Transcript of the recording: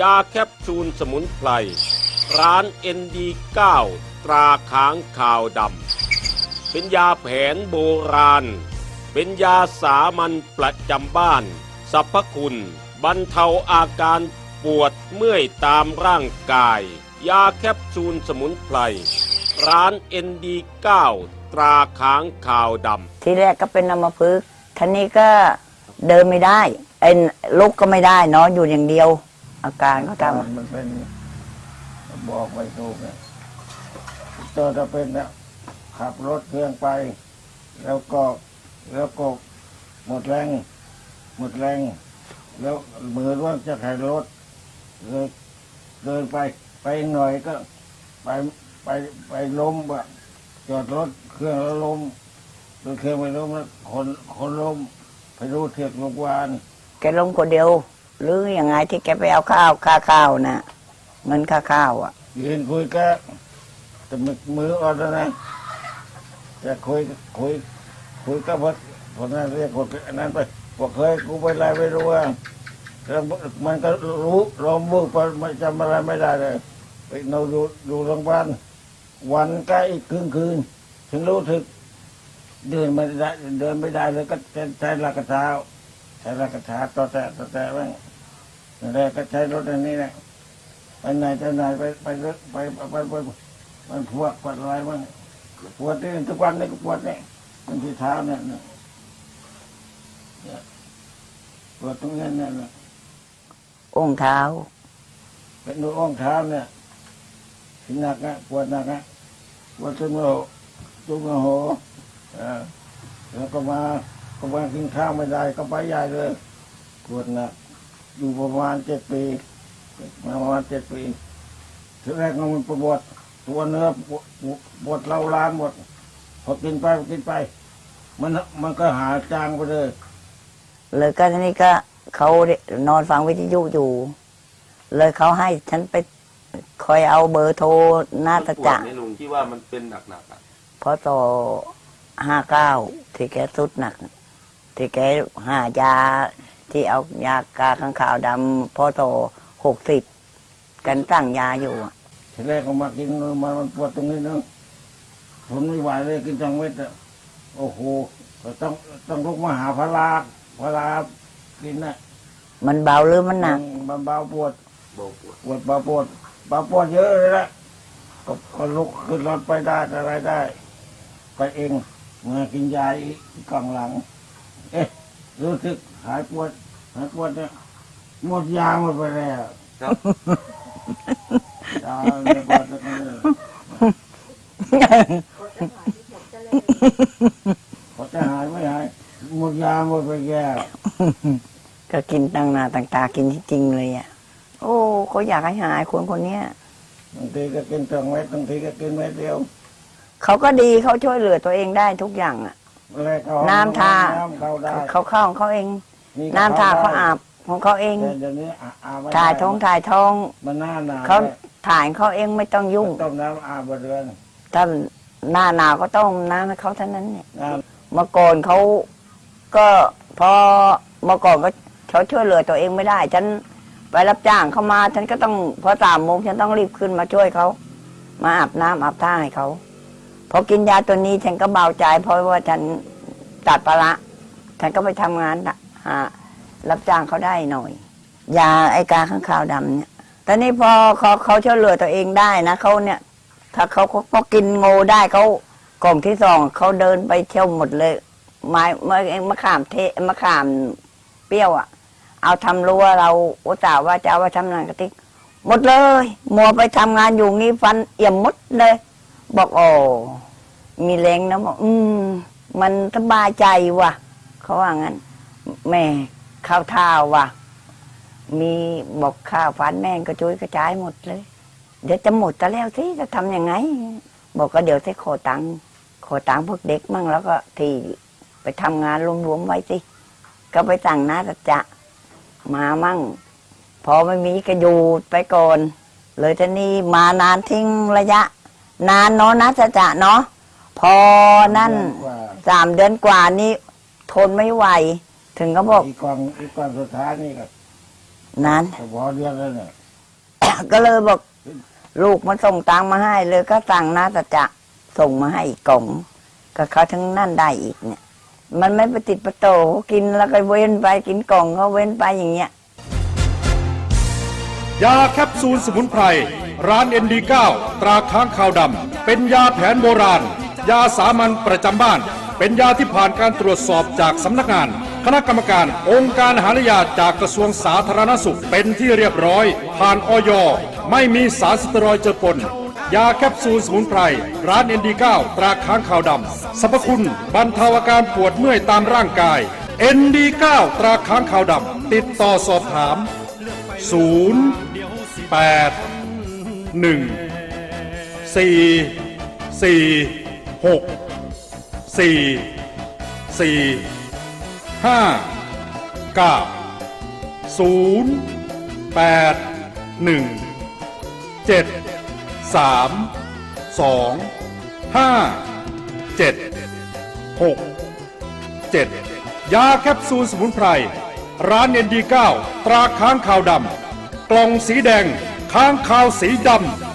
ยาแคปซูลสมุนไพร ร้าน ND9 ตราค้างขาวดำ เป็นยาแผนโบราณ เป็นยาสามัญประจำบ้านสรรพคุณ บรรเทาอาการปวดเมื่อยตามร่างกาย ยาแคปซูลสมุนไพร ร้าน ND9 ตราค้างขาวดำ ทีแรกก็เป็นอัมพฤกษ์ทีนี้ก็เดินไม่ได้ไอ้ลุกก็ไม่ได้นอนอยู่อย่างเดียว อาการเขาทำมันเป็นบอกไม่ถูกเนี่ยตัวจะเป็นเนี่ยขับรถเครื่องไป แล้วก็แล้วก็หมดแรง หมดแรง แล้วมือว่าจะขับรถเลยเดินไปไปหน่อยก็ ไปไปไปล้มอะจอดรถเครื่องแล้วล้มรถเครื่องไปล้มแล้วคนคนล้มไปรู้เทียบโรงพยาบาลแกลงคนเดียว หรืออยังไงที่แกไปเอาข้าวค่าข้าวนะเงินค่าข้าวอะ ยืนคุยกันแต่มือมืออ่อนแล้วนะจะคุยคุย คุยกับพคนนั้นเรียกคนนั้นไปบอกเคยกูไปอะไรไม่รู้ว่าแล้วมันก็รู้ลมบุกไปจำอะไรไม่ได้เลยไปนอนดูดูโรงพยาบาลวันใกล้ครึ่งคืน ถึงรู้ถึกเดินไม่ได้เดินไม่ได้เลยก็ใช้ใช้ลักกระเท้า ใช้ลักกระเท้าต่อแต่ต่อแต่บ้างนั่นแรกก็ใช้รถอันนี้แหละไปไหนจะไหนไปไปรถไปไปไปมันปวดปวดอะไรบ้างปวดนี่ทุกวันนี่ก็ปวดเนี่ยมันที่เท้าเนี่ยเนี่ยเนี่ยปวดตรงนี้เนี่ยเนี่ยองค์เท้า เป็นดูอ่องเท้าเนี่ยที่หนักอะปวดหนักอะปวดจนโมโหจนโมโหเออแล้วก็มา ก็มากินข้าวไม่ได้ก็ไปใหญ่เลยปวดหนักอยู่ประมาณเจ็ดปีมาประมาณเจ็ดปีทีแรกมันปวดตัวเนื้อปวดปวดเล่าล้านหมดพอกินไปกินไป มันมันก็หายจางไปเลยเลยก็ทีนี้ก็เขานอนฟังวิทยุอยู่ เลยเขาให้ฉันไปคอยเอาเบอร์โทรหน้าตะจะปวดไหมลุงที่ว่ามันเป็นหนักๆอะพอต่อห้าเก้าที่แกสุดหนัก ที่แกหายาที่เอายากาข้างขาวดำพอต่อหกสิบกันตั้งยาอยู่อะทีแรกก็มากินมามันปวดตรงนี้เนึงทนไม่ไหวเลยกินจังเวทอะโอ้โหก็ต้องต้องลุกมาหาพาราพารากินนะมันเบาหรือมันหนักมันเบาปวดเบาปวดปวดเบาปวดเบาปวดเยอะเลยละก็ก็ลุกขึ้นรถไปได้อะไรได้ ไปเองมากินยาอีกกล่องหลัง เอ๊ะรู้สึกหายปวดหายปวดเนี่ยหมดยาหมดไปแล้วครับยาไม่ปวดแล้วก็เลยพอจะหายไม่หายหมดยาหมดไปแก่ก็กินตั้งหน้าตั้งตากินจริงๆเลยอะ โอ้เขาอยากให้หายคนคนเนี้ยบางทีก็กินสองเม็ดบางทีก็กินเม็ดเดียวเขาก็ดีเขาช่วยเหลือตัวเองได้ทุกอย่างอะ แรกเข้าห้องน้ำทา น้ำเข้าได้เขาเข้าของเขาเองก็น้ำทาเขาได้อาบของเขาเอง แต่เดี๋ยวนี้อาอาบไม่ได้ถ่ายท้องถ่ายท้อง มันหน้าหนาวเขาถ่ายเขาเองไม่ต้องยุ่ง ต้มน้ำอาบเดือนถ้าหน้าหนาวก็ต้องน้ำให้เขาเท่านั้นเนี่ย น้เมื่อก่อนเขาก็พอเมื่อก่อนก็เขาช่วยเหลือตัวเองไม่ได้ ฉันไปรับจ้างเขามา ฉันก็ต้องพอสามโมงฉันต้องรีบขึ้นมาช่วยเขา มาอาบน้ำอาบท่าให้เขา พอกินยาตัวนี้ฉันก็เบาใจ เพราะว่าฉันตัดปลาระฉันก็ไปทำงานหารับจ้างเขาได้หน่อย ยาไอกาข้างขาวดำเนี่ยตอนนี้พอเขาเขาช่วยเหลือตัวเองได้นะเขาเนี่ย ถ้าเขาเขากินงูได้เขากล่องที่สองเขาเดินไปเที่ยวหมดเลยไม้เมื่อมะขามเทมะขามเปรี้ยวอะ เอาทำรั้วเราอุตส่าห์ว่าจะเอาไปทำงานกระติกหมดเลย มัวไปทำงานอยู่งี้ฟันเอี่ยมมดเลย บอกโอ้มีแรงนะบอกอืม มันสบายใจว่ะ เขาว่างั้น แม่ข้าวท่าว่ะ มีบอกข้าวฟันแม่งกระจุยกระจายหมดเลย เดี๋ยวจะหมดจะแล้วสิจะทำยังไง บอกก็เดี๋ยวจะขอตังค์ขอตังค์พวกเด็กมั่งแล้วก็ที่ไปทำงานรวมๆไว้สิ ก็ไปสั่งนาตจะมามั่ง พอไม่มีก็อยู่ไปก่อน เลยทีนี้มานานทิ้งระยะ นานเนาะนาตจะเนาะพอำนั่นว่าสามเดือนกว่านี้ทนไม่ไหว ถึงก็บอกอีกกล่องอีกกล่องสุดท้ายนี่ก็นานพอเดือนแล้วเนี่ยก็เลยบอกลูกมันส่งตังค์มาให้ เลยก็สั่งนาตจะส่งมาให้อีกกล่องก็เขาทั้งนั่นได้อีกเนี่ย มันไม่ไปติดประโตกินแล้วก็เว้นไปกินกล่องก็เว้นไปอย่างเงี้ยยาแคปซูลสมุนไพร ร้าน ND9 ตราค้างคาวดำ เป็นยาแผนโบราณ ยาสามัญประจำบ้าน เป็นยาที่ผ่านการตรวจสอบจากสำนักงาน คณะกรรมการองค์การอาหารยาจากกระทรวงสาธารณสุขเป็นที่เรียบร้อย ผ่านออยไม่มีสารสเตียรอยด์เจือปนยาแคปซูลสมุนไพร ร้าน ND9 ตราค้างคาวดำสรรพคุณบรรเทาอาการปวดเมื่อยตามร่างกาย ND9 ตราค้างคาวดำติดต่อสอบถาม0แปด หนึ่งสี่สี่หกสี่สี่ห้าเก้าศูนย์แปดหนึ่งเจ็ดสามสองห้าเจ็ดหกเจ็ดยาแคปซูลสมุนไพร ร้านเอ็นดีเก้าตราค้างคาวดำ กล่องสีแดง ค้างคาวสีดำ